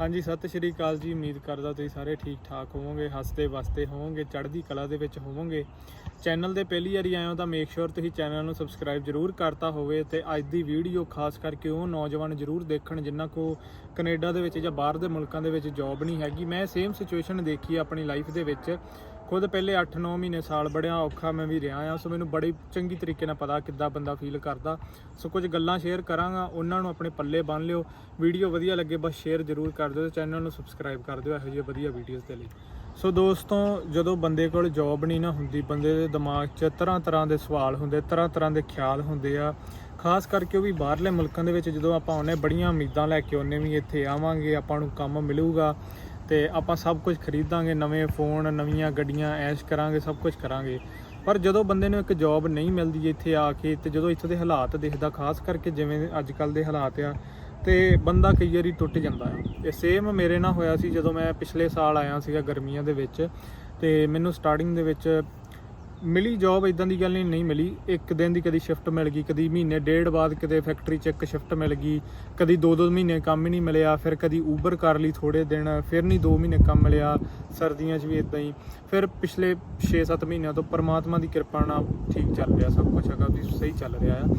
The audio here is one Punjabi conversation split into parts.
ਹਾਂਜੀ, ਸਤਿ ਸ਼੍ਰੀ ਅਕਾਲ ਜੀ। ਉਮੀਦ ਕਰਦਾ ਤੁਸੀਂ ਸਾਰੇ ਠੀਕ ਠਾਕ ਹੋਵੋਗੇ, ਹੱਸਦੇ ਵਸਦੇ ਹੋਵੋਗੇ, ਚੜ੍ਹਦੀ ਕਲਾ ਦੇ ਵਿੱਚ ਹੋਵੋਗੇ। ਚੈਨਲ ਦੇ ਪਹਿਲੀ ਵਾਰੀ ਆਏ ਹੋ ਤਾਂ ਮੇਕ ਸ਼ੋਰ ਤੁਸੀਂ ਚੈਨਲ ਨੂੰ ਸਬਸਕ੍ਰਾਈਬ ਜਰੂਰ ਕਰਤਾ ਹੋਵੇ ਤੇ ਅੱਜ ਦੀ ਵੀਡੀਓ ਖਾਸ ਕਰਕੇ ਉਹ ਨੌਜਵਾਨ ਜਰੂਰ ਦੇਖਣ ਜਿਨ੍ਹਾਂ ਕੋ ਕੈਨੇਡਾ ਦੇ ਵਿੱਚ ਜਾਂ ਬਾਹਰ ਦੇ ਮੁਲਕਾਂ ਦੇ ਵਿੱਚ ਜੌਬ ਨਹੀਂ ਹੈਗੀ। ਮੈਂ ਸੇਮ ਸਿਚੁਏਸ਼ਨ ਦੇਖੀ ਆਪਣੀ ਲਾਈਫ ਦੇ ਵਿੱਚ। ਖੁਦ ਪਹਿਲੇ 8-9 ਮਹੀਨੇ ਸਾਲ ਬੜਿਆ ਔਖਾ ਮੈਂ ਵੀ ਰਿਹਾ ਆ, ਸੋ ਮੈਨੂੰ ਬੜੀ ਚੰਗੀ ਤਰੀਕੇ ਨਾਲ ਪਤਾ ਕਿੱਦਾਂ ਬੰਦਾ ਫੀਲ ਕਰਦਾ। ਸੋ ਕੁਝ ਗੱਲਾਂ ਸ਼ੇਅਰ ਕਰਾਂਗਾ, ਉਹਨਾਂ ਨੂੰ ਆਪਣੇ ਪੱਲੇ ਬੰਨ ਲਿਓ। ਵੀਡੀਓ ਵਧੀਆ ਲੱਗੇ ਬਸ ਸ਼ੇਅਰ ਜ਼ਰੂਰ ਕਰ ਦਿਓ ਤੇ ਚੈਨਲ ਨੂੰ ਸਬਸਕ੍ਰਾਈਬ ਕਰ ਦਿਓ ਇਹੋ ਜਿਹੇ ਵਧੀਆ ਵੀਡੀਓਜ਼ ਦੇ ਲਈ। ਸੋ ਦੋਸਤੋ, ਜਦੋਂ ਬੰਦੇ ਕੋਲ ਜੌਬ ਨਹੀਂ ਨਾ ਹੁੰਦੀ, ਬੰਦੇ ਦੇ ਦਿਮਾਗ 'ਚ ਤਰ੍ਹਾਂ ਤਰ੍ਹਾਂ ਦੇ ਸਵਾਲ ਹੁੰਦੇ, ਤਰ੍ਹਾਂ ਤਰ੍ਹਾਂ ਦੇ ਖਿਆਲ ਹੁੰਦੇ ਆ। ਖਾਸ ਕਰਕੇ ਉਹ ਵੀ ਬਾਹਰਲੇ ਮੁਲਕਾਂ ਦੇ ਵਿੱਚ ਜਦੋਂ ਆਪਾਂ ਆਉਂਦੇ ਬੜੀਆਂ ਉਮੀਦਾਂ ਲੈ ਕੇ ਆਉਂਦੇ ਵੀ ਇੱਥੇ ਆਵਾਂਗੇ, ਆਪਾਂ ਨੂੰ ਕੰਮ ਮਿਲੂਗਾ। ਤੇ ਆਪਾਂ ਸਭ ਕੁਝ ਖਰੀਦਾਂਗੇ, ਨਵੇਂ ਫੋਨ ਨਵੀਆਂ ਗੱਡੀਆਂ, ਐਸ਼ ਕਰਾਂਗੇ, ਸਭ ਕੁਝ ਕਰਾਂਗੇ। ਪਰ ਜਦੋਂ ਬੰਦੇ ਨੂੰ ਇੱਕ ਜੌਬ ਨਹੀਂ ਮਿਲਦੀ ਇੱਥੇ ਆ ਕੇ, ਤੇ ਜਦੋਂ ਇੱਥੇ ਦੇ ਹਾਲਾਤ ਦੇਖਦਾ, ਖਾਸ ਕਰਕੇ ਜਿਵੇਂ ਅੱਜ ਕੱਲ ਦੇ ਹਾਲਾਤ ਆ, ਤੇ ਬੰਦਾ ਕਈ ਵਾਰੀ ਟੁੱਟ ਜਾਂਦਾ ਹੈ ਇਹ ਸੇਮ ਮੇਰੇ ਨਾਲ ਹੋਇਆ ਸੀ ਜਦੋਂ ਮੈਂ ਪਿਛਲੇ ਸਾਲ ਆਇਆ ਸੀਗਾ ਗਰਮੀਆਂ ਦੇ ਵਿੱਚ, ਤੇ ਮੈਨੂੰ ਸਟਾਰਟਿੰਗ ਦੇ ਵਿੱਚ ਮਿਲੀ ਜੌਬ ਇਦਾਂ ਦੀ ਗੱਲ ਨਹੀਂ ਨਹੀਂ ਮਿਲੀ। ਇੱਕ ਦਿਨ ਦੀ ਕਦੀ ਸ਼ਿਫਟ ਮਿਲ ਗਈ, ਕਦੀ ਮਹੀਨੇ, ਡੇਢ ਬਾਅਦ ਕਿਤੇ ਫੈਕਟਰੀ 'ਚ ਇੱਕ ਸ਼ਿਫਟ ਮਿਲ ਗਈ, ਕਦੀ ਦੋ ਦੋ ਮਹੀਨੇ ਕੰਮ ਹੀ ਨਹੀਂ ਮਿਲਿਆ, ਫਿਰ ਕਦੀ ਊਬਰ ਕਰ ਲਈ ਥੋੜੇ ਦਿਨ, ਫਿਰ ਨਹੀਂ 2 ਮਹੀਨੇ ਕੰਮ ਮਿਲਿਆ, ਸਰਦੀਆਂ 'ਚ ਵੀ ਇਦਾਂ ਹੀ। ਫਿਰ ਪਿਛਲੇ 6-7 ਮਹੀਨਿਆਂ ਤੋਂ ਪਰਮਾਤਮਾ ਦੀ ਕਿਰਪਾ ਨਾਲ ਠੀਕ ਚੱਲ ਰਿਹਾ, ਸਭ ਕੁਝ ਹੈਗਾ ਵੀ ਸਹੀ ਚੱਲ ਰਿਹਾ ਆ।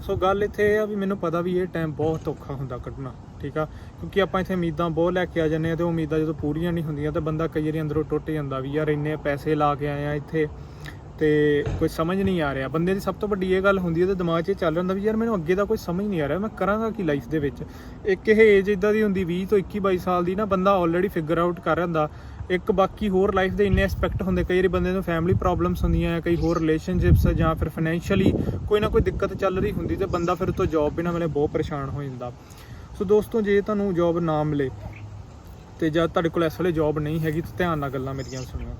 ਸੋ ਗੱਲ ਇੱਥੇ ਇਹ ਆ ਵੀ ਮੈਨੂੰ ਪਤਾ ਵੀ ਇਹ ਟਾਈਮ ਬਹੁਤ ਔਖਾ ਹੁੰਦਾ ਕੱਢਣਾ, ਠੀਕ ਆ? ਕਿਉਂਕਿ ਆਪਾਂ ਇੱਥੇ ਉਮੀਦਾਂ ਬਹੁਤ ਲੈ ਕੇ ਆ ਜੰਨੇ ਆ ਤੇ ਉਹ ਉਮੀਦਾਂ ਜਦੋਂ ਪੂਰੀਆਂ ਨਹੀਂ ਹੁੰਦੀਆਂ ਤਾਂ ਬੰਦਾ ਕਈ ਵਾਰੀ ਅੰਦਰੋਂ ਟੁੱਟ ਜਾਂਦਾ ਵੀ ਯਾਰ ਇੰਨੇ ਪੈਸੇ ਲਾ ਕੇ ਆਏ ਆ ਇੱਥੇ। ਤੇ ਕੋਈ ਸਮਝ ਨਹੀਂ ਆ ਰਿਹਾ। ਬੰਦੇ ਦੀ ਸਭ ਤੋਂ ਵੱਡੀ ਇਹ ਗੱਲ ਹੁੰਦੀ ਹੈ ਤੇ ਦਿਮਾਗ 'ਚ ਚੱਲ ਰਹਿੰਦਾ ਵੀ ਯਾਰ ਮੈਨੂੰ ਅੱਗੇ ਦਾ ਕੋਈ ਸਮਝ ਨਹੀਂ ਆ ਰਿਹਾ, ਮੈਂ ਕਰਾਂਗਾ ਕੀ ਲਾਈਫ ਦੇ ਵਿੱਚ? ਇੱਕ ਇਹ ਏਜ ਇਦਾਂ ਦੀ ਹੁੰਦੀ 20 ਤੋਂ 21 22 ਸਾਲ ਦੀ ਨਾ, ਬੰਦਾ ਆਲਰੇਡੀ ਫਿਗਰ ਆਊਟ ਕਰ ਰਿਹਾ ਇੱਕ ਬਾਕੀ ਹੋਰ ਲਾਈਫ ਦੇ ਇੰਨੇ ਐਸਪੈਕਟ ਹੁੰਦੇ, ਕਈ ਵਾਰੀ ਬੰਦੇ ਨੂੰ ਫੈਮਿਲੀ ਪ੍ਰੋਬਲਮਸ ਹੁੰਦੀਆਂ ਆ ਕਈ ਹੋਰ ਰਿਲੇਸ਼ਨਸ਼ਿਪਸ ਜਾਂ ਫਿਰ ਫਾਈਨੈਂਸ਼ੀਅਲੀ ਕੋਈ ਨਾ ਕੋਈ ਦਿੱਕਤ ਚੱਲ ਰਹੀ ਹੁੰਦੀ ਤੇ ਬੰਦਾ ਫਿਰ ਤੋਂ ਜੌਬ ਵੀ ਨਾ ਮਿਲੇ ਬਹੁਤ ਪਰੇਸ਼ਾਨ ਹੋ ਜਾਂਦਾ। ਸੋ ਦੋਸਤੋ, ਜੇ ਤੁਹਾਨੂੰ ਜੌਬ ਨਾ ਮਿਲੇ ਤੇ ਜਾਂ ਤੁਹਾਡੇ ਕੋਲ ਇਸ ਵੇਲੇ ਜੌਬ ਨਹੀਂ ਹੈਗੀ, ਤਾਂ ਧਿਆਨ ਨਾਲ ਗੱਲਾਂ ਮੇਰੀਆਂ ਸੁਣਿਓ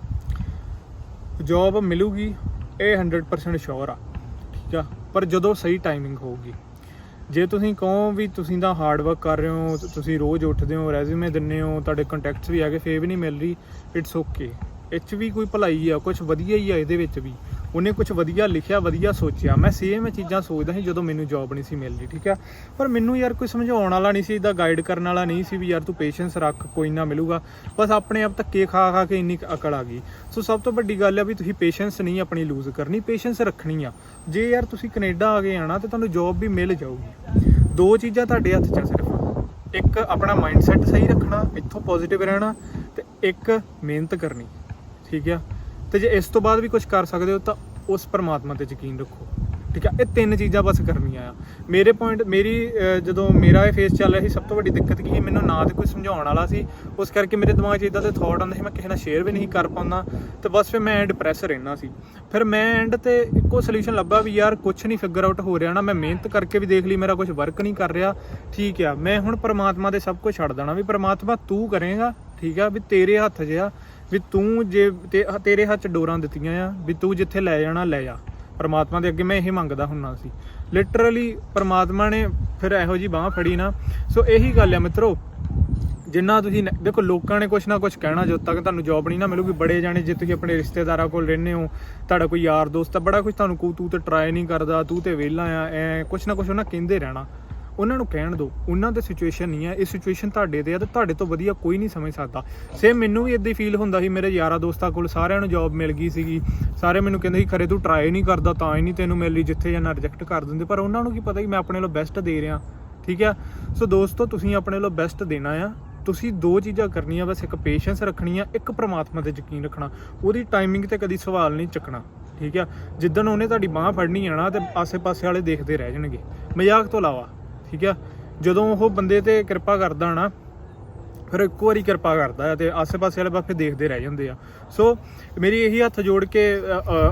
ਜੌਬ ਮਿਲੂਗੀ, ਇਹ 100% ਸ਼ੋਰ ਆ, ਠੀਕ ਆ? ਪਰ ਜਦੋਂ ਸਹੀ ਟਾਈਮਿੰਗ ਹੋਊਗੀ। ਜੇ ਤੁਸੀਂ ਕਹੋ ਵੀ ਤੁਸੀਂ ਦਾ ਹਾਰਡ ਵਰਕ ਕਰ ਰਹੇ ਹੋ ਤੁਸੀਂ ਰੋਜ਼ ਉੱਠਦੇ ਹੋ ਰੈਜ਼ਿਊਮੇ ਦਿੰਨੇ ਹੋ, ਤੁਹਾਡੇ ਕੰਟੈਕਟਸ ਵੀ ਹੈਗੇ, ਫੇਰ ਵੀ ਨਹੀਂ ਮਿਲ ਰਹੀ ਇਟਸ ਓਕੇ ਇਹ 'ਚ ਵੀ ਕੋਈ ਭਲਾਈ ਆ ਕੁਝ ਵਧੀਆ ਹੀ ਆ ਇਹਦੇ ਵਿੱਚ ਵੀ। ਉਹਨੇ ਕੁਝ ਵਧੀਆ ਲਿਖਿਆ, ਵਧੀਆ ਸੋਚਿਆ। ਮੈਂ ਸੇਮ ਇਹ ਚੀਜ਼ਾਂ ਸੋਚਦਾ ਸੀ ਜਦੋਂ ਮੈਨੂੰ ਜੌਬ ਨਹੀਂ ਸੀ ਮਿਲਦੀ, ਠੀਕ ਆ? ਪਰ ਮੈਨੂੰ ਯਾਰ ਕੋਈ ਸਮਝਾਉਣ ਵਾਲਾ ਨਹੀਂ ਸੀ ਇਹਦਾ ਗਾਈਡ ਕਰਨ ਵਾਲਾ ਨਹੀਂ ਸੀ ਵੀ ਯਾਰ ਤੂੰ ਪੇਸ਼ੈਂਸ ਰੱਖ, ਕੋਈ ਨਾ ਮਿਲੂਗਾ। ਬਸ ਆਪਣੇ ਆਪ ਧੱਕੇ ਖਾ ਖਾ ਕੇ ਇੰਨੀ ਕੁ ਅਕਲ ਆ ਗਈ। ਸੋ ਸਭ ਤੋਂ ਵੱਡੀ ਗੱਲ ਆ ਵੀ ਤੁਸੀਂ ਪੇਸ਼ੈਂਸ ਨਹੀਂ ਆਪਣੀ ਲੂਜ਼ ਕਰਨੀ ਪੇਸ਼ੈਂਸ ਰੱਖਣੀ ਆ। ਜੇ ਯਾਰ ਤੁਸੀਂ ਕੈਨੇਡਾ ਆ ਗਏ ਆਣਾ ਤੇ ਤੁਹਾਨੂੰ ਜੌਬ ਵੀ ਮਿਲ ਜਾਊਗੀ। ਦੋ ਚੀਜ਼ਾਂ ਤੁਹਾਡੇ ਹੱਥ 'ਚ ਆ ਸਿਰਫ। ਇੱਕ, ਆਪਣਾ ਮਾਈਂਡਸੈਟ ਸਹੀ ਰੱਖਣਾ, ਇੱਥੋਂ ਪੋਜ਼ਿਟਿਵ ਰਹਿਣਾ, ਤੇ ਇੱਕ, ਮਿਹਨਤ ਕਰਨੀ, ਠੀਕ ਆ? ਤੇ ਜੇ ਇਸ ਤੋਂ ਬਾਅਦ ਵੀ ਕੁਝ ਕਰ ਸਕਦੇ ਹੋ ਤਾਂ ਉਸ ਪਰਮਾਤਮਾ ਤੇ ਯਕੀਨ ਰੱਖੋ। ਠੀਕ ਆ ਇਹ ਤਿੰਨ ਚੀਜ਼ਾਂ ਬਸ ਕਰਨੀਆਂ ਆ। ਮੇਰੇ ਪੁਆਇੰਟ ਮੇਰੀ ਜਦੋਂ ਮੇਰਾ ਇਹ ਫੇਸ ਚੱਲ ਰਿਹਾ ਸੀ, ਸਭ ਤੋਂ ਵੱਡੀ ਦਿੱਕਤ ਕੀ ਸੀ? ਮੈਨੂੰ ਨਾ ਤੇ ਕੋਈ ਸਮਝਾਉਣ ਵਾਲਾ ਸੀ। ਉਸ ਕਰਕੇ ਮੇਰੇ ਦਿਮਾਗ 'ਚ ਇਦਾਂ ਦੇ ਥਾਟ ਆਉਂਦੇ ਸੀ, ਮੈਂ ਕਿਸੇ ਨਾਲ ਸ਼ੇਅਰ ਵੀ ਨਹੀਂ ਕਰ ਪਾਉਂਦਾ। ਤੇ ਬਸ ਫਿਰ ਮੈਂ ਡਿਪਰੈਸ ਰਹਿਣਾ ਸੀ। ਫਿਰ ਮੈਂ ਐਂਡ ਤੇ ਇੱਕੋ ਸੋਲੂਸ਼ਨ ਲੱਭਾ ਵੀ ਯਾਰ ਕੁਝ ਨਹੀਂ ਫਿਗਰ ਆਊਟ ਹੋ ਰਿਹਾ ਨਾ, ਮੈਂ ਮਿਹਨਤ ਕਰਕੇ ਵੀ ਦੇਖ ਲਈ, ਮੇਰਾ ਕੁਝ ਵਰਕ ਨਹੀਂ ਕਰ ਰਿਹਾ। ਠੀਕ ਆ, ਮੈਂ ਹੁਣ ਪਰਮਾਤਮਾ ਦੇ ਸਭ ਕੁਝ ਛੱਡ ਦੇਣਾ ਵੀ ਪਰਮਾਤਮਾ ਤੂੰ ਕਰੇਗਾ, ਠੀਕ ਆ, ਵੀ ਤੇਰੇ ਹੱਥ 'ਚ ਆ ਵੀ ਤੂੰ ਜੇ ਤੇ- ਤੇਰੇ ਹੱਥ 'ਚ ਡੋਰਾਂ ਦਿੱਤੀਆਂ ਆ, ਵੀ ਤੂੰ ਜਿੱਥੇ ਲੈ ਜਾਣਾ, ਲੈ ਜਾ। ਪਰਮਾਤਮਾ ਦੇ ਅੱਗੇ ਮੈਂ ਇਹ ਮੰਗਦਾ ਹੁੰਨਾ ਸੀ। ਲਿਟਰਲੀ ਪਰਮਾਤਮਾ ਨੇ ਫਿਰ ਇਹੋ ਜੀ ਬਾਹ ਫੜੀ ਨਾ। ਸੋ ਇਹੀ ਗੱਲ ਆ ਮਿੱਤਰੋ, ਜਿੰਨਾ ਤੁਸੀਂ ਨ- ਦੇਖੋ, ਲੋਕਾਂ ਨੇ ਕੁਛ ਨਾ ਕੁਛ ਕਹਿਣਾ, ਜਦੋਂ ਤੱਕ ਤੁਹਾਨੂੰ ਜੌਬ ਨਹੀਂ ਨਾ ਮਿਲੂਗੀ, ਬੜੇ ਜਾਣੇ ਜੇ ਤੁਸੀਂ ਆਪਣੇ ਰਿਸ਼ਤੇਦਾਰਾਂ ਕੋਲ ਰਹਿੰਦੇ ਹੋ, ਤੁਹਾਡਾ ਕੋਈ ਯਾਰ ਦੋਸਤ ਆ, ਬੜਾ ਕੁਝ ਤੁਹਾਨੂੰ ਕੂ ਤੂੰ ਤੇ ਟਰਾਈ ਨਹੀਂ ਕਰਦਾ, ਤੂੰ ਤੇ ਵਿਹਲਾ ਆ, ਐ ਕੁਛ ਨਾ ਕੁਛ ਉਹਨਾਂ ਕਹਿੰਦੇ ਰਹਿਣਾ। ਉਹਨਾਂ ਨੂੰ ਕਹਿਣ ਦਿਓ ਉਹਨਾਂ ਦੇ ਸਿਚੁਏਸ਼ਨ ਨਹੀਂ ਹੈ, ਇਹ ਸਿਚੁਏਸ਼ਨ ਤੁਹਾਡੇ ਤੇ ਆ ਤੇ ਤੁਹਾਡੇ ਤੋਂ ਵਧੀਆ ਕੋਈ ਨਹੀਂ ਸਮਝ ਸਕਦਾ। ਸੇਮ ਮੈਨੂੰ ਵੀ ਇਦਾਂ ਹੀ ਫੀਲ ਹੁੰਦਾ ਸੀ, ਮੇਰੇ ਯਾਰਾਂ ਦੋਸਤਾਂ ਕੋਲ ਸਾਰਿਆਂ ਨੂੰ ਜੌਬ ਮਿਲ ਗਈ ਸੀਗੀ, ਸਾਰੇ ਮੈਨੂੰ ਕਹਿੰਦੇ ਸੀ, ਖਰੇ ਤੂੰ ਟਰਾਈ ਨਹੀਂ ਕਰਦਾ, ਤਾਂ ਹੀ ਨਹੀਂ ਤੈਨੂੰ ਮਿਲ ਰਹੀ ਜਿੱਥੇ ਜਾਂ ਰਿਜੈਕਟ ਕਰ ਦਿੰਦੇ, ਪਰ ਉਹਨਾਂ ਨੂੰ ਕੀ ਪਤਾ ਕਿ ਮੈਂ ਆਪਣੇ ਵੱਲੋਂ ਬੈਸਟ ਦੇ ਰਿਹਾ, ਠੀਕ ਆ ਸੋ ਦੋਸਤੋ, ਤੁਸੀਂ ਆਪਣੇ ਵੱਲੋਂ ਬੈਸਟ ਦੇਣਾ ਆ, ਤੁਸੀਂ ਦੋ ਚੀਜ਼ਾਂ ਕਰਨੀਆਂ, ਬਸ ਇੱਕ ਪੇਸ਼ੈਂਸ ਰੱਖਣੀ ਆ, ਇੱਕ ਪ੍ਰਮਾਤਮਾ ਤੇ ਯਕੀਨ ਰੱਖਣਾ, ਉਹਦੀ ਟਾਈਮਿੰਗ ਤੇ ਕਦੀ ਸਵਾਲ ਨਹੀਂ ਚੱਕਣਾ, ਠੀਕ ਆ ਜਿੱਦਣ ਉਹਨੇ ਤੁਹਾਡੀ ਬਾਹ ਫੜਨੀ ਆ ਨਾ, ਤੇ ਆਸੇ-ਪਾਸੇ ਵਾਲੇ ਦੇਖਦੇ ਰਹਿ ਜਾਣਗੇ, ਮਜ਼ਾਕ ਤੋਂ ਇਲਾਵਾ। ਠੀਕ ਆ? ਜਦੋਂ ਉਹ ਬੰਦੇ ਤੇ ਕਿਰਪਾ ਕਰਦਾ ਨਾ, ਫਿਰ ਇੱਕੋ ਵਾਰੀ ਕਿਰਪਾ ਕਰਦਾ ਹੈ ਤੇ ਆਸੇ-ਪਾਸੇ ਵਾਲੇ ਪਾਸੇ ਦੇਖਦੇ ਰਹਿ ਜਾਂਦੇ ਆ। ਸੋ ਮੇਰੀ ਇਹੀ ਹੱਥ ਜੋੜ ਕੇ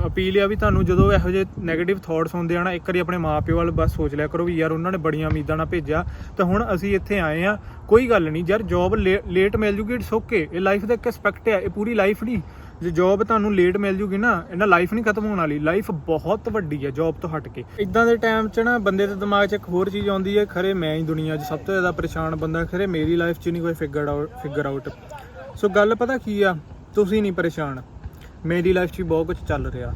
ਅਪੀਲ ਆ ਵੀ ਤੁਹਾਨੂੰ ਜਦੋਂ ਇਹੋ ਜਿਹੇ 네ਗੇਟਿਵ ਥਾਟਸ ਹੁੰਦੇ ਆ ਨਾ, ਇੱਕ ਵਾਰੀ ਆਪਣੇ ਮਾਪਿਓ ਵੱਲ ਬਸ ਸੋਚ ਲਿਆ ਕਰੋ ਵੀ ਯਾਰ ਉਹਨਾਂ ਨੇ ਬੜੀਆਂ ਉਮੀਦਾਂ ਨਾਲ ਭੇਜਿਆ, ਤਾਂ ਹੁਣ ਅਸੀਂ ਇੱਥੇ ਆਏ ਆ, ਕੋਈ ਗੱਲ ਨਹੀਂ, ਯਾਰ ਜੌਬ ਲੇਟ ਮਿਲ ਜੂਗੀ ਇਟਸ ਓਕੇ ਇਹ ਲਾਈਫ ਦਾ ਇੱਕ ਐਸਪੈਕਟ ਆ, ਇਹ ਪੂਰੀ ਲਾਈਫ ਨਹੀਂ। ਜੇ ਜੌਬ ਤੁਹਾਨੂੰ ਲੇਟ ਮਿਲ ਜੂਗੀ ਨਾ, ਇਹਨਾਂ ਲਾਈਫ ਨਹੀਂ ਖਤਮ ਹੋਣ ਵਾਲੀ ਲਾਈਫ ਬਹੁਤ ਵੱਡੀ ਹੈ ਜੌਬ ਤੋਂ ਹਟ ਕੇ। ਇਦਾਂ ਦੇ ਟਾਈਮ 'ਚ ਨਾ ਬੰਦੇ ਦੇ ਦਿਮਾਗ 'ਚ ਇੱਕ ਹੋਰ ਚੀਜ਼ ਆਉਂਦੀ ਹੈ ਖਰੇ ਮੈਂ ਹੀ ਦੁਨੀਆ 'ਚ ਸਭ ਤੋਂ ਜ਼ਿਆਦਾ ਪਰੇਸ਼ਾਨ ਬੰਦਾ, ਖਰੇ ਮੇਰੀ ਲਾਈਫ 'ਚ ਨਹੀਂ ਕੋਈ figure out figure out so ਗੱਲ ਪਤਾ ਕੀ ਆ, ਤੁਸੀਂ ਨਹੀਂ ਪਰੇਸ਼ਾਨ। ਮੇਰੀ ਲਾਈਫ 'ਚ ਵੀ ਬਹੁਤ ਕੁਝ ਚੱਲ ਰਿਹਾ।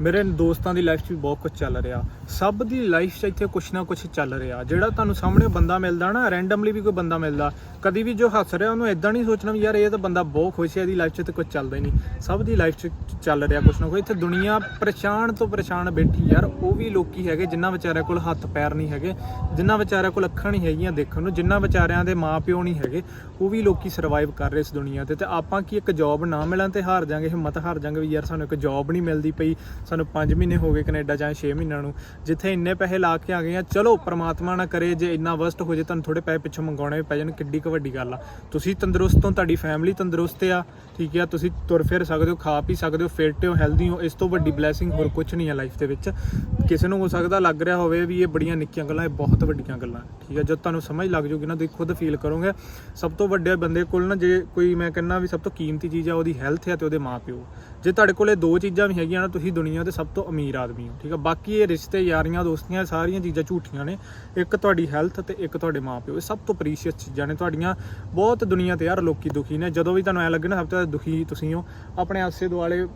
ਮੇਰੇ ਦੋਸਤਾਂ ਦੀ ਲਾਈਫ 'ਚ ਵੀ ਬਹੁਤ ਕੁਝ ਚੱਲ ਰਿਹਾ। ਸਭ ਦੀ ਲਾਈਫ 'ਚ ਇੱਥੇ ਕੁਛ ਨਾ ਕੁਛ ਚੱਲ ਰਿਹਾ। ਜਿਹੜਾ ਤੁਹਾਨੂੰ ਸਾਹਮਣੇ ਬੰਦਾ ਮਿਲਦਾ ਨਾ ਰੈਂਡਮਲੀ ਵੀ ਕੋਈ ਬੰਦਾ ਮਿਲਦਾ, ਕਦੀ ਵੀ ਜੋ ਹੱਸ ਰਿਹਾ, ਉਹਨੂੰ ਇਦਾਂ ਨਹੀਂ ਸੋਚਣਾ ਵੀ ਯਾਰ ਇਹ ਤਾਂ ਬੰਦਾ ਬਹੁਤ ਖੁਸ਼ ਹੈ, ਇਹਦੀ ਲਾਈਫ 'ਚ ਤੇ ਕੁਝ ਚੱਲਦਾ ਹੀ ਨਹੀਂ। ਸਭ ਦੀ ਲਾਈਫ 'ਚ ਚੱਲ ਰਿਹਾ ਕੁਛ ਨਾ ਕੁਛ। ਇੱਥੇ ਦੁਨੀਆ ਪਰੇਸ਼ਾਨ ਤੋਂ ਪਰੇਸ਼ਾਨ ਬੈਠੀ ਯਾਰ, ਉਹ ਵੀ ਲੋਕੀ ਹੈਗੇ ਜਿਨ੍ਹਾਂ ਵਿਚਾਰਿਆਂ ਕੋਲ ਹੱਥ ਪੈਰ ਨਹੀਂ ਹੈਗੇ, ਜਿਨ੍ਹਾਂ ਵਿਚਾਰਿਆਂ ਕੋਲ ਅੱਖਾਂ ਨਹੀਂ ਹੈਗੀਆਂ ਦੇਖਣ ਨੂੰ, ਜਿਨ੍ਹਾਂ ਵਿਚਾਰਿਆਂ ਦੇ ਮਾਪਿਓ ਨਹੀਂ ਹੈਗੇ, ਉਹ ਵੀ ਲੋਕੀ ਸਰਵਾਈਵ ਕਰ ਰਹੇ ਇਸ ਦੁਨੀਆ ਤੇ। ਤੇ ਆਪਾਂ ਕੀ ਇੱਕ ਜੌਬ ਨਾ ਮਿਲਣ ਤੇ ਹਾਰ ਜਾਾਂਗੇ, ਹਿੰਮਤ ਹਾਰ ਜਾਾਂਗੇ ਵੀ ਯਾਰ ਸਾਨੂੰ ਇੱਕ ਜੌਬ ਨਹੀਂ ਮਿਲਦੀ ਪਈ, ਸਾਨੂੰ 5 ਮਹੀਨੇ ਹੋ ਗਏ ਕੈਨੇਡਾ ਜਾਂ 6 ਮਹੀਨਿਆਂ ਨੂੰ। ਜਿੱਥੇ ਇੰਨੇ ਪੈਸੇ ਲਾ ਕੇ ਆ ਗਏ ਆ। ਚਲੋ, ਪ੍ਰਮਾਤਮਾ ਨਾ ਕਰੇ, ਜੇ ਇੰਨਾ ਵਸਟ ਹੋ ਜੇ, ਤੁਹਾਨੂੰ ਥੋੜੇ ਪੈਸੇ ਪਿੱਛੋਂ ਮੰਗਾਉਣੇ ਪੈ ਜਾਣ। ਕਿੱਡੀ ਕੁ ਵੱਡੀ ਗੱਲ ਆ। ਤੁਸੀਂ ਤੰਦਰੁਸਤ ਹੋ, ਤੁਹਾਡੀ ਫੈਮਿਲੀ ਤੰਦਰੁਸਤ ਆ, ਠੀਕ ਆ? ਤੁਸੀਂ ਤੁਰ ਫਿਰ ਸਕਦੇ ਹੋ, ਖਾ ਪੀ ਸਕਦੇ ਹੋ ਫਿੱਟ ਹੋ ਹੈਲਦੀ ਹੋ। ਇਸ ਤੋਂ ਵੱਡੀ ਬਲੇਸਿੰਗ ਹੋਰ ਕੁਝ ਨਹੀਂ ਹੈ ਲਾਈਫ ਦੇ ਵਿੱਚ। ਕਿਸੇ ਨੂੰ ਹੋ ਸਕਦਾ ਲੱਗ ਰਿਹਾ ਹੋਵੇ ਵੀ ਇਹ ਬੜੀਆਂ ਨਿੱਕੀਆਂ ਗੱਲਾਂ, ਇਹ ਬਹੁਤ ਵੱਡੀਆਂ ਗੱਲਾਂ, ਠੀਕ ਆ? ਜਦ ਤੁਹਾਨੂੰ ਸਮਝ ਲੱਗ ਜੂਗੀ ਨਾ, ਤੁਸੀਂ ਖੁਦ ਫੀਲ ਕਰੋਗੇ। ਸਭ ਤੋਂ ਵੱਡੇ ਬੰਦੇ ਕੋਲ ਨਾ, ਜੇ ਕੋਈ ਮੈਂ ਕਹਿੰਦਾ ਵੀ ਸਭ ਤੋਂ ਕੀਮਤੀ ਚੀਜ਼ ਆ, ਉਹਦੀ ਹੈਲਥ ਆ ਤੇ ਉਹਦੇ ਮਾਪਿਓ। ਜੇ ਤੁਹਾਡੇ ਕੋਲੇ ਦੋ ਚੀਜ਼ਾਂ ਵੀ ਹੈਗੀਆਂ ਨਾ, ਤੁਸੀਂ ਦੁਨੀਆ ਦੇ ਸਭ ਤੋਂ ਅਮੀਰ ਆਦਮੀ ਹੋ, ਠੀਕ ਆ? ਬਾਕੀ ਇਹ ਰਿਸ਼ਤੇ, ਯਾਰੀਆਂ, ਦੋਸਤੀਆਂ ਸਾਰੀਆਂ ਚੀਜ਼ਾਂ ਝੂਠੀਆਂ ਨੇ। ਇੱਕ ਤੁਹਾਡੀ ਹੈਲਥ ਤੇ ਇੱਕ ਤੁਹਾਡੇ ਮਾਪਿਓ ਇਹ ਸਭ ਤੋਂ ਪ੍ਰੀਸ਼ੀਅਸ ਚੀਜ਼ਾਂ ਨੇ। ਤੁਹਾਡੀਆਂ ਬਹੁਤ ਦੁਨੀਆ ਤੇ ਯਾਰ ਲੋਕੀ ਦੁਖੀ ਨੇ। ਜਦੋਂ ਵੀ ਤੁਹਾਨੂੰ ਐ ਲੱਗੇ ਨਾ, ਸਭ ਤੋਂ ਜ਼ਿਆਦਾ ਦੁਖੀ ਤੁਸੀਂ ਹੋ। ਆਪਣੇ ਆਸੇ ਦੁਆਲੇ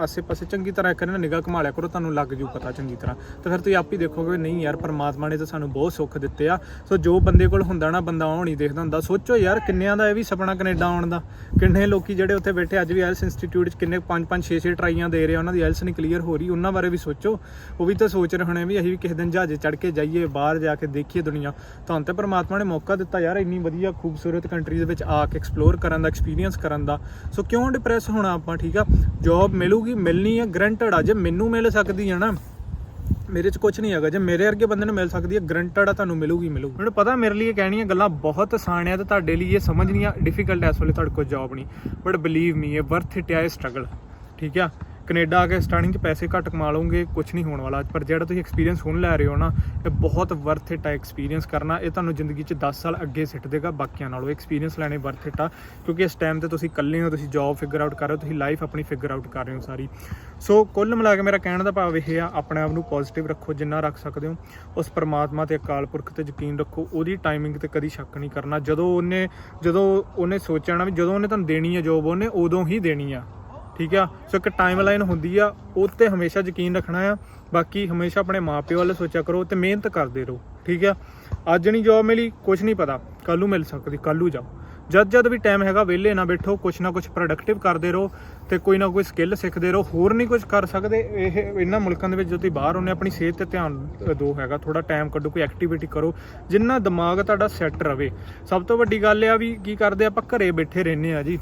ਆਸੇ ਪਾਸੇ ਚੰਗੀ ਤਰ੍ਹਾਂ ਇੱਕ ਨਾ ਨਿਗਾਹ ਘੁਮਾ ਲਿਆ ਕਰੋ, ਤੁਹਾਨੂੰ ਲੱਗ ਜੂ ਪਤਾ ਚੰਗੀ ਤਰ੍ਹਾਂ। ਤੇ ਫਿਰ ਤੁਸੀਂ ਆਪ ਹੀ ਦੇਖੋਗੇ ਵੀ ਨਹੀਂ ਯਾਰ, ਪਰਮਾਤਮਾ ਨੇ ਤਾਂ ਸਾਨੂੰ ਬਹੁਤ ਸੁੱਖ ਦਿੱਤੇ ਆ। ਸੋ ਜੋ ਬੰਦੇ ਕੋਲ ਹੁੰਦਾ ਨਾ, ਬੰਦਾ ਉਹ ਨਹੀਂ ਦੇਖਦਾ ਹੁੰਦਾ। ਸੋਚੋ ਯਾਰ, ਕਿੰਨਿਆਂ ਦਾ ਇਹ ਵੀ ਸੁਪਨਾ ਕੈਨੇਡਾ ਆਉਣ ਦਾ। ਕਿੰਨੇ ਲੋਕੀ ਜਿਹੜੇ ਉੱਥੇ ਬੈਠੇ, ਅੱਜ ਵੀ ਐਲਸ ਇੰਸਟੀਚਿਊਟ 'ਚ ਕਿੰਨੇ 5 5 6 6 ਟਰਾਈਆਂ ਦੇ ਰਹੇ ਉਹਨਾਂ ਦੀ ਐਲਸ ਨਹੀਂ ਕਲੀਅਰ ਹੋ ਰਹੀ, ਉਹਨਾਂ ਬਾਰੇ ਵੀ ਸੋਚੋ। ਉਹ ਵੀ ਤਾਂ ਸੋਚ ਰਹੇ ਹੋਣੇ ਵੀ ਅਸੀਂ ਵੀ ਕਿਸੇ ਦਿਨ ਜਹਾਜ਼ੇ ਚੜ੍ਹ ਕੇ ਜਾਈਏ, ਬਾਹਰ ਜਾ ਕੇ ਦੇਖੀਏ ਦੁਨੀਆ। ਤੁਹਾਨੂੰ ਤੇ ਪਰਮਾਤਮਾ ਨੇ ਮੌਕਾ ਦਿੱਤਾ ਯਾਰ ਇੰਨੀ ਵਧੀਆ ਖੂਬਸੂਰਤ ਕੰਟਰੀ ਦੇ ਵਿੱਚ ਆ ਕੇ ਐਕਸਪਲੋਰ ਕਰਨ ਦਾ ਐਕਸਪੀਰੀਅੰਸ ਕਰਨ ਦਾ। ਸੋ ਕਿਉਂ ਡਿਪਰੈਸ ਹੋਣਾ ਆਪਾਂ, ਠੀਕ ਆ? ਜੌਬ ਮਿਲੂਗੀ, ਮਿਲਣੀ ਹੈ ਗਰੰਟਡ ਆ, ਜੇ ਮੈਨੂੰ ਮਿਲ ਸਕਦੀ ਹੈ ਨਾ, ਮੇਰੇ 'ਚ ਕੁਝ ਨਹੀਂ ਹੈਗਾ। ਜੇ ਮੇਰੇ ਵਰਗੇ ਬੰਦੇ ਨੂੰ ਮਿਲ ਸਕਦੀ ਹੈ ਗਰੰਟਡ ਆ, ਤੁਹਾਨੂੰ ਮਿਲੂਗੀ ਮਿਲੂਗੀ। ਮੈਨੂੰ ਪਤਾ ਮੇਰੇ ਲਈ ਇਹ ਕਹਿਣੀਆਂ ਗੱਲਾਂ ਬਹੁਤ ਆਸਾਨ ਆ ਤੇ ਤੁਹਾਡੇ ਲਈ ਇਹ ਸਮਝਣੀਆਂ ਡਿਫਿਕਲਟ ਐ ਇਸ ਵੇਲੇ ਤੁਹਾਡੇ ਕੋਲ ਜੌਬ ਨਹੀਂ ਬਟ ਬਲੀਵ ਮੀ ਇਹ ਵਰਥ ਇਟ ਆ, ਇਹ ਸਟਰਗਲ ਠੀਕ ਆ? ਕੈਨੇਡਾ ਆ ਕੇ ਸਟਾਰਟਿੰਗ 'ਚ ਪੈਸੇ ਘੱਟ ਕਮਾ ਲਓਗੇ ਕੁਝ ਨਹੀਂ ਹੋਣ ਵਾਲਾ। ਪਰ ਜਿਹੜਾ ਤੁਸੀਂ ਐਕਸਪੀਰੀਅੰਸ ਹੁਣ ਲੈ ਰਹੇ ਹੋ ਨਾ, ਇਹ ਬਹੁਤ ਵਰਥ ਇਟ ਆ ਐਕਸਪੀਰੀਅੰਸ ਕਰਨਾ। ਇਹ ਤੁਹਾਨੂੰ ਜ਼ਿੰਦਗੀ 'ਚ 10 ਸਾਲ ਅੱਗੇ ਸਿੱਟ ਦੇਗਾ ਬਾਕੀਆਂ ਨਾਲੋਂ। ਐਕਸਪੀਰੀਅੰਸ ਲੈਣੇ ਵਰਥ ਇਟ ਆ। ਕਿਉਂਕਿ ਇਸ ਟਾਈਮ ਤੇ ਤੁਸੀਂ ਇਕੱਲੇ ਹੋ, ਤੁਸੀਂ ਜੌਬ ਫਿਗਰ ਆਊਟ ਕਰ ਰਹੇ ਹੋ, ਤੁਸੀਂ ਲਾਈਫ ਆਪਣੀ ਫਿਗਰ ਆਊਟ ਕਰ ਰਹੇ ਹੋ ਸਾਰੀ। ਸੋ ਕੁੱਲ ਮਿਲਾ ਕੇ ਮੇਰਾ ਕਹਿਣ ਦਾ ਭਾਵ ਇਹ ਆ, ਆਪਣੇ ਆਪ ਨੂੰ ਪੋਜ਼ਿਟਿਵ ਰੱਖੋ, ਜਿੰਨਾ ਰੱਖ ਸਕਦੇ ਹੋ। ਉਸ ਪਰਮਾਤਮਾ ਤੇ ਅਕਾਲ ਪੁਰਖ ਤੇ ਯਕੀਨ ਰੱਖੋ, ਉਹਦੀ ਟਾਈਮਿੰਗ ਤੇ ਕਦੀ ਸ਼ੱਕ ਨਹੀਂ ਕਰਨਾ। ਜਦੋਂ ਉਹਨੇ ਜਦੋਂ ਉਹਨੇ ਸੋਚਣਾ ਵੀ ਜਦੋਂ ਉਹਨੇ ਤੁਹਾਨੂੰ ਦੇਣੀ ਹੈ ਜੋਬ ਉਹਨੇ ਉਦੋਂ ਹੀ ਦੇਣੀ ਆ। ਠੀਕ ਆ? ਸੋ ਇੱਕ ਟਾਈਮਲਾਈਨ ਹੁੰਦੀ ਆ ਉਹ ਤੇ ਹਮੇਸ਼ਾ ਯਕੀਨ ਰੱਖਣਾ ਆ। ਬਾਕੀ ਹਮੇਸ਼ਾ ਆਪਣੇ ਮਾਪਿਓ ਵੱਲ ਸੋਚਿਆ ਕਰੋ ਤੇ ਮਿਹਨਤ ਕਰਦੇ ਰਹੋ ਠੀਕ ਆ? ਅੱਜ ਨਹੀਂ ਜੋਬ ਮਿਲੀ ਕੁਝ ਨਹੀਂ ਪਤਾ। ਕੱਲ ਨੂੰ ਮਿਲ ਸਕਦੀ ਕੱਲ ਨੂੰ ਜਾਓ। ਜਦ ਜਦ ਵੀ ਟਾਈਮ ਹੈਗਾ ਵਿਹਲੇ ਨਾ ਬੈਠੋ ਕੁਛ ਨਾ ਕੁਛ ਪ੍ਰੋਡਕਟਿਵ ਕਰਦੇ ਰਹੋ ਤੇ ਕੋਈ ਨਾ ਕੋਈ ਸਕਿੱਲ ਸਿੱਖਦੇ ਰਹੋ। ਹੋਰ ਨਹੀਂ ਕੁਝ ਕਰ ਸਕਦੇ ਇਹ ਇਹਨਾਂ ਮੁਲਕਾਂ ਦੇ ਵਿੱਚ ਜਦੋਂ ਤੁਸੀਂ ਬਾਹਰ ਹੁੰਦੇ ਆਪਣੀ ਸਿਹਤ ਤੇ ਧਿਆਨ ਅ, ਦਿਓ ਹੈਗਾ। ਥੋੜਾ ਟਾਈਮ ਕੱਢੋ ਕੋਈ ਐਕਟੀਵਿਟੀ ਕਰੋ। ਜਿੰਨਾ ਦਿਮਾਗ ਤੁਹਾਡਾ ਸੈੱਟ ਰਵੇ। ਸਭ ਤੋਂ ਵੱਡੀ ਗੱਲ ਇਹ ਆ ਵੀ ਕੀ ਕਰਦੇ ਆਪਾਂ ਘਰੇ ਬੈਠੇ ਰਹਿੰਦੇ ਆ ਜੀ।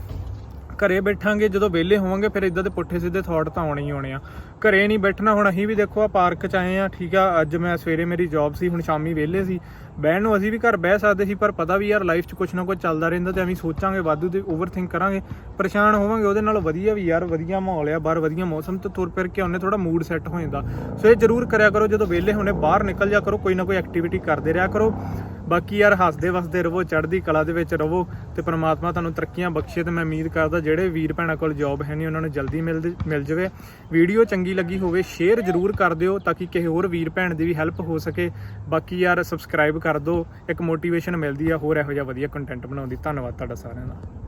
ਘਰੇ ਬੈਠਾਂਗੇ, ਜਦੋਂ ਵਿਹਲੇ ਹੋਵਾਂਗੇ, ਫਿਰ ਇਦਾਂ ਦੇ ਪੁੱਠੇ ਸਿੱਧੇ ਥਾਟ ਤਾਂ ਆਉਣੇ ਹੀ ਆਉਣੇ ਆ। ਘਰੇ ਨਹੀਂ ਬੈਠਣਾ, ਹੁਣ ਅਸੀਂ ਵੀ ਦੇਖੋ ਆ ਪਾਰਕ ਚ ਆਏ ਆ, ਠੀਕ ਆ, ਅੱਜ ਮੈਂ ਸਵੇਰੇ ਮੇਰੀ ਜੌਬ ਸੀ, ਹੁਣ ਸ਼ਾਮੀ ਵਿਹਲੇ ਸੀ। ਬਹਿਣ ਨੂੰ ਅਸੀਂ ਵੀ ਘਰ ਬਹਿ ਸਕਦੇ ਸੀ, ਪਰ ਪਤਾ ਵੀ ਯਾਰ ਲਾਈਫ 'ਚ ਕੁਛ ਨਾ ਕੁਛ ਚੱਲਦਾ ਰਹਿੰਦਾ ਤੇ ਐਵੇਂ ਸੋਚਾਂਗੇ, ਵਾਧੂ ਤੇ ਓਵਰਥਿੰਕ ਕਰਾਂਗੇ। ਪਰੇਸ਼ਾਨ ਹੋਵਾਂਗੇ, ਉਹਦੇ ਨਾਲ ਵਧੀਆ ਵੀ ਯਾਰ, ਵਧੀਆ ਮਾਹੌਲ ਆ, ਬਾਹਰ ਵਧੀਆ ਮੌਸਮ ਤੇ ਤੁਰ ਫਿਰ ਕੇ ਉਹਨੇ ਥੋੜਾ ਮੂਡ ਸੈੱਟ ਹੋ ਜਾਂਦਾ। ਸੋ ਇਹ ਜ਼ਰੂਰ ਕਰਿਆ ਕਰੋ, ਜਦੋਂ ਵਿਹਲੇ ਹੋਣੇ, ਬਾਹਰ ਨਿਕਲ ਜਾ ਕਰੋ, ਕੋਈ ਨਾ ਕੋਈ ਐਕਟੀਵਿਟੀ ਕਰਦੇ ਰਿਹਾ ਕਰੋ। ਬਾਕੀ ਯਾਰ ਹੱਸਦੇ ਵਸਦੇ ਰਹੋ, ਚੜ੍ਹਦੀ ਕਲਾ ਦੇ ਵਿੱਚ ਰਹੋ ਤੇ ਪ੍ਰਮਾਤਮਾ ਤੁਹਾਨੂੰ ਤਰੱਕੀਆਂ ਬਖਸ਼ੇ ਤੇ ਮੈਂ ਉਮੀਦ ਕਰਦਾ ਜਿਹੜੇ ਵੀਰ ਭੈਣਾਂ ਕੋਲ ਜੌਬ ਹੈ ਨਹੀਂ, ਉਹਨਾਂ ਨੂੰ ਜਲਦੀ ਮਿਲ ਮਿਲ ਜਾਵੇ। ਵੀਡੀਓ ਚੰਗੀ ਲੱਗੀ ਹੋਵੇ ਸ਼ੇਅਰ ਜ਼ਰੂਰ ਕਰ ਦਿਓ ਤਾਂ ਕਿ ਕਿਸੇ ਹੋਰ ਵੀਰ ਭੈਣ ਦੀ ਵੀ ਹੈਲਪ ਹੋ ਸਕੇ। ਬਾਕੀ ਯਾਰ ਸਬਸਕ੍ਰਾਈਬ ਕਰ ਦਿਓ, ਇੱਕ ਮੋਟੀਵੇਸ਼ਨ ਮਿਲਦੀ ਆ ਹੋਰ ਇਹੋ ਜਿਹਾ ਵਧੀਆ ਕੰਟੈਂਟ ਬਣਾਉਣ ਦੀ। ਧੰਨਵਾਦ ਤੁਹਾਡਾ ਸਾਰਿਆਂ ਦਾ।